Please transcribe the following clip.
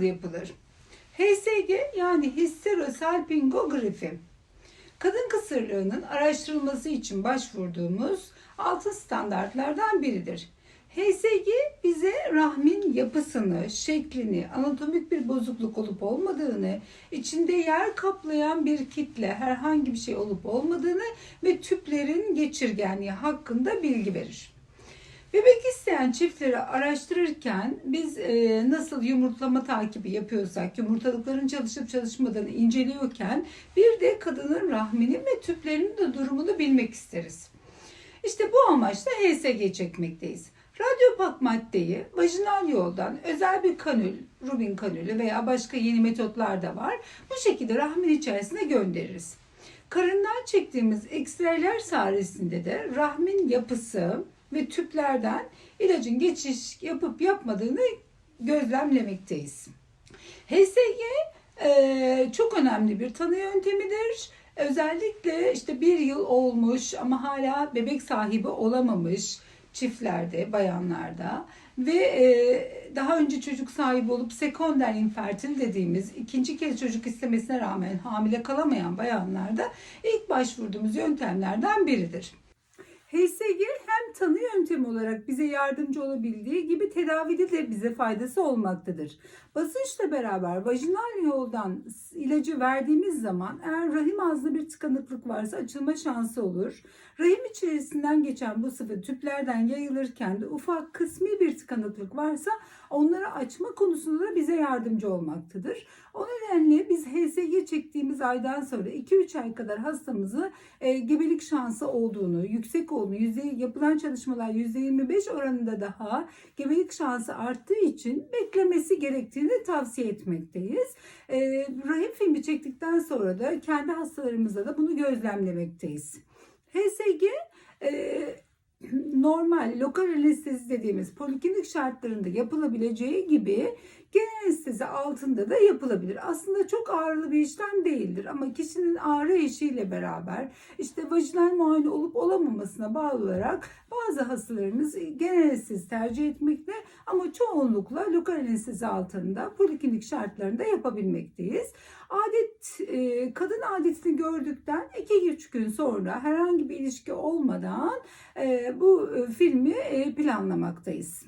nasıl yapılır? HSG yani histerosalpingografi. Kadın kısırlığının araştırılması için başvurduğumuz altın standartlardan biridir. HSG bize rahmin yapısını, şeklini, anatomik bir bozukluk olup olmadığını, içinde yer kaplayan bir kitle, herhangi bir şey olup olmadığını ve tüplerin geçirgenliği hakkında bilgi verir. Bebek isteyen çiftleri araştırırken biz e, nasıl yumurtlama takibi yapıyorsak, yumurtalıkların çalışıp çalışmadığını inceliyorken bir de kadının rahminin ve tüplerinin de durumunu bilmek isteriz. İşte bu amaçla HSG çekmekteyiz. Radyopak maddeyi vajinal yoldan özel bir kanül, Rubin kanülü veya başka yeni metotlar da var. Bu şekilde rahmin içerisine göndeririz. Karından çektiğimiz ekstraylar sayesinde de rahmin yapısı ve tüplerden ilacın geçiş yapıp yapmadığını gözlemlemekteyiz. HSG e, çok önemli bir tanı yöntemidir. Özellikle işte bir yıl olmuş ama hala bebek sahibi olamamış çiftlerde, bayanlarda ve e, daha önce çocuk sahibi olup sekonder infertil dediğimiz ikinci kez çocuk istemesine rağmen hamile kalamayan bayanlarda ilk başvurduğumuz yöntemlerden biridir. HSG tanı yöntemi olarak bize yardımcı olabildiği gibi tedavide de bize faydası olmaktadır. Basınçla beraber vajinal yoldan ilacı verdiğimiz zaman eğer rahim ağzında bir tıkanıklık varsa açılma şansı olur. Rahim içerisinden geçen bu sıvı tüplerden yayılırken de ufak kısmi bir tıkanıklık varsa onları açma konusunda da bize yardımcı olmaktadır. O nedenle biz HSG çektiğimiz aydan sonra 2-3 ay kadar hastamızı e, gebelik şansı olduğunu, yüksek olduğunu, yüzde, yapılan çalışmalar %25 oranında daha gebelik şansı arttığı için beklemesi gerektiğini tavsiye etmekteyiz. E, rahim filmi çektikten sonra da kendi hastalarımızda da bunu gözlemlemekteyiz. HSG e, normal lokal anestezi dediğimiz poliklinik şartlarında yapılabileceği gibi genel anestezi altında da yapılabilir. Aslında çok ağırlı bir işlem değildir ama kişinin ağrı eşiğiyle beraber işte vajinal muayene olup olamamasına bağlı olarak bazı hastalarımız genel anestezi tercih etmekte ama çoğunlukla lokal anestezi altında poliklinik şartlarında yapabilmekteyiz. Adet e, kadın adetini gördükten 2-3 gün sonra herhangi bir ilişki olmadan e, bu e, filmi e, planlamaktayız.